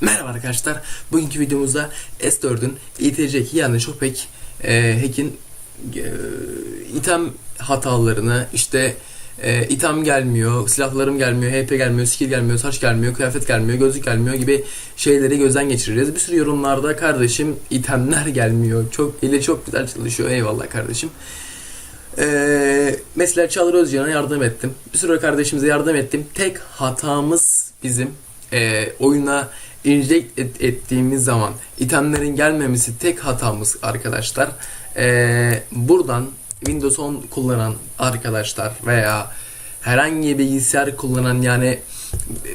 Merhaba arkadaşlar. Bugünkü videomuzda S4'ün ITC2 yani Shopek e, hack'in e, item hatalarını işte e, item gelmiyor, silahlarım gelmiyor, HP gelmiyor, skill gelmiyor, saç gelmiyor, kıyafet gelmiyor, gözlük gelmiyor gibi şeyleri gözden geçireceğiz. Bir sürü yorumlarda kardeşim itemler gelmiyor. Çok eli çok güzel çalışıyor. Eyvallah kardeşim. Ee, mesela Çağlar Özcan'a yardım ettim. Bir sürü kardeşimize yardım ettim. Tek hatamız bizim e, oyuna inject et- ettiğimiz zaman itemlerin gelmemesi tek hatamız arkadaşlar. Ee, buradan Windows 10 kullanan arkadaşlar veya herhangi bir bilgisayar kullanan yani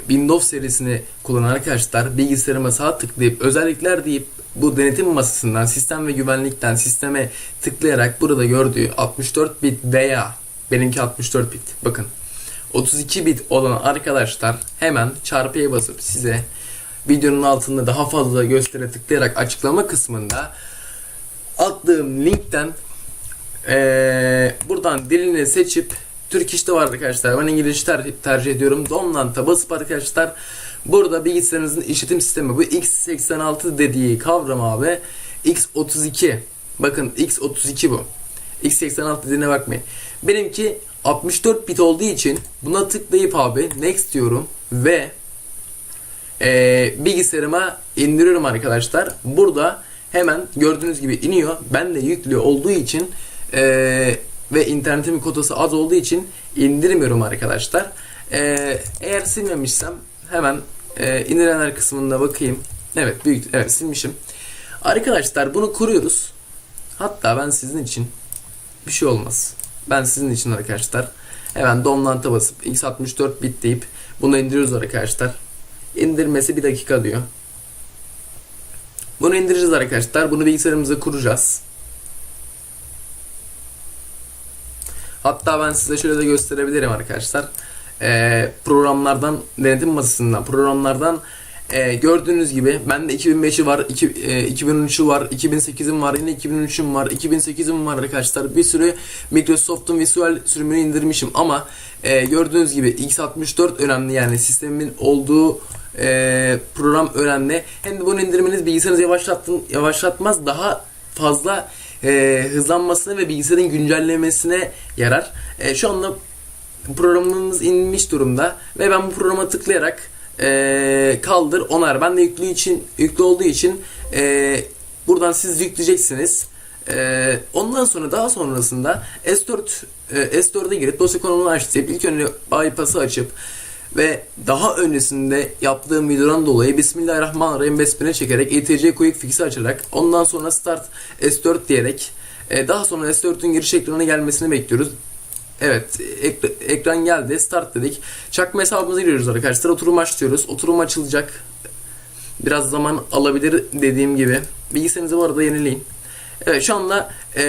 Windows serisini kullanan arkadaşlar bilgisayarıma sağ tıklayıp özellikler deyip bu denetim masasından sistem ve güvenlikten sisteme tıklayarak burada gördüğü 64 bit veya benimki 64 bit bakın 32 bit olan arkadaşlar hemen çarpıya basıp size videonun altında daha fazla göstere tıklayarak açıklama kısmında attığım linkten eee, buradan dilini seçip Türk işte var arkadaşlar. Ben İngilizce ter- tercih ediyorum. Domlant'a basıp arkadaşlar burada bilgisayarınızın işletim sistemi bu x86 dediği kavram abi x32 bakın x32 bu. x86 dediğine bakmayın. Benimki 64 bit olduğu için buna tıklayıp abi next diyorum ve e, bilgisayarıma indiriyorum arkadaşlar. Burada hemen gördüğünüz gibi iniyor. Ben de yüklü olduğu için e, ve internetimin kotası az olduğu için indirmiyorum arkadaşlar. E, eğer silmemişsem hemen e, indirenler kısmında bakayım. Evet büyük evet silmişim. Arkadaşlar bunu kuruyoruz. Hatta ben sizin için bir şey olmaz. Ben sizin için arkadaşlar hemen domlanta basıp x64 bit deyip bunu indiriyoruz arkadaşlar. İndirmesi bir dakika diyor. Bunu indireceğiz arkadaşlar. Bunu bilgisayarımıza kuracağız. Hatta ben size şöyle de gösterebilirim arkadaşlar. Ee, programlardan, denetim masasından, programlardan e, gördüğünüz gibi bende 2005'i var, iki, e, 2013'ü var, 2008'im var, yine 2003'üm var, 2008'im var arkadaşlar. Bir sürü Microsoft'un Visual sürümünü indirmişim ama e, gördüğünüz gibi x64 önemli yani sistemin olduğu e, program önemli. Hem de bunu indirmeniz bilgisayarınızı yavaşlattın, yavaşlatmaz daha fazla e, hızlanmasına ve bilgisayarın güncellemesine yarar. E, şu anda programımız inmiş durumda ve ben bu programa tıklayarak e, kaldır onar. Ben de yüklü için yüklü olduğu için e, buradan siz yükleyeceksiniz. E, ondan sonra daha sonrasında S4 e, S4'e girip dosya konumunu açtık. İlk önce bypass'ı açıp ve daha öncesinde yaptığım videodan dolayı Bismillahirrahmanirrahim besmele çekerek ETC Quick Fix'i açarak ondan sonra Start S4 diyerek e, daha sonra S4'ün giriş ekranına gelmesini bekliyoruz. Evet ek- ekran geldi start dedik. Çakma hesabımıza giriyoruz arkadaşlar. Oturum açıyoruz. Oturum açılacak. Biraz zaman alabilir dediğim gibi. Bilgisayarınızı bu arada yenileyin. Evet şu anda e,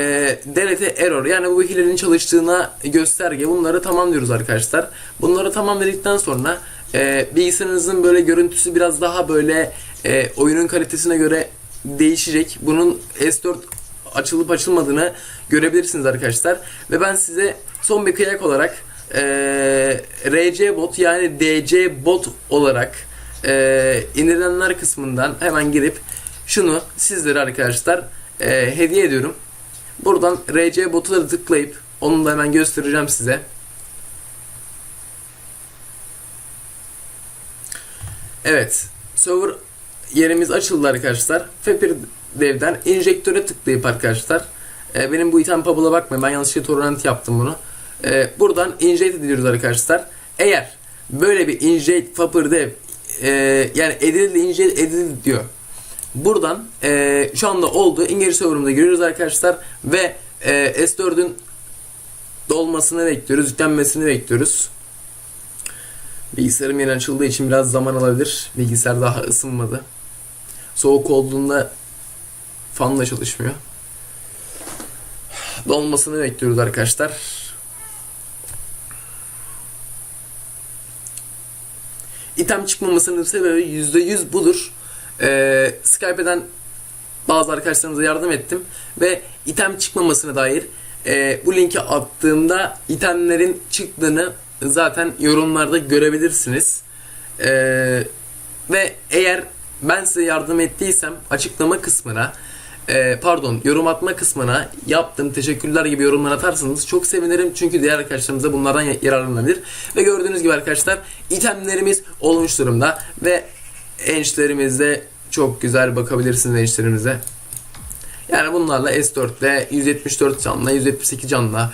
DLT error yani bu hilenin çalıştığına gösterge bunları tamam diyoruz arkadaşlar. Bunları tamam dedikten sonra e, bilgisayarınızın böyle görüntüsü biraz daha böyle e, oyunun kalitesine göre değişecek. Bunun S4 açılıp açılmadığını görebilirsiniz arkadaşlar. Ve ben size son bir kıyak olarak e, RC bot yani DC bot olarak e, indirilenler kısmından hemen girip şunu sizlere arkadaşlar e, hediye ediyorum. Buradan RC botları tıklayıp onu da hemen göstereceğim size. Evet. Server yerimiz açıldı arkadaşlar. Fepir devden injektöre tıklayıp arkadaşlar. e, benim bu item pub'la bakmayın. Ben yanlışlıkla torrent yaptım bunu. E, buradan inject ediyoruz arkadaşlar. Eğer böyle bir inject fapır dev e, yani edildi inject edildi diyor. Buradan e, şu anda oldu. İngiliz server'ımda görüyoruz arkadaşlar. Ve e, S4'ün dolmasını bekliyoruz. Yüklenmesini bekliyoruz. Bilgisayarım yeni açıldığı için biraz zaman alabilir. Bilgisayar daha ısınmadı. Soğuk olduğunda fan da çalışmıyor. Dolmasını bekliyoruz arkadaşlar. İtem çıkmamasının sebebi %100 budur. Ee, Skype'den bazı arkadaşlarımıza yardım ettim ve item çıkmamasına dair e, bu linki attığımda itemlerin çıktığını zaten yorumlarda görebilirsiniz. Ee, ve eğer ben size yardım ettiysem açıklama kısmına e, pardon yorum atma kısmına yaptım teşekkürler gibi yorumlar atarsanız çok sevinirim. Çünkü diğer arkadaşlarımız da bunlardan ya- yararlanabilir. Ve gördüğünüz gibi arkadaşlar itemlerimiz olmuş durumda. Ve ençlerimizde çok güzel bakabilirsiniz ençlerimize. Yani bunlarla S4'te 174 canla 178 canla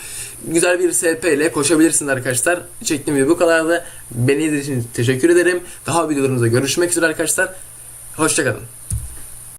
güzel bir SP ile koşabilirsiniz arkadaşlar. Çektiğim video bu kadardı. Beni izlediğiniz için teşekkür ederim. Daha videolarımızda görüşmek üzere arkadaşlar. Hoşçakalın.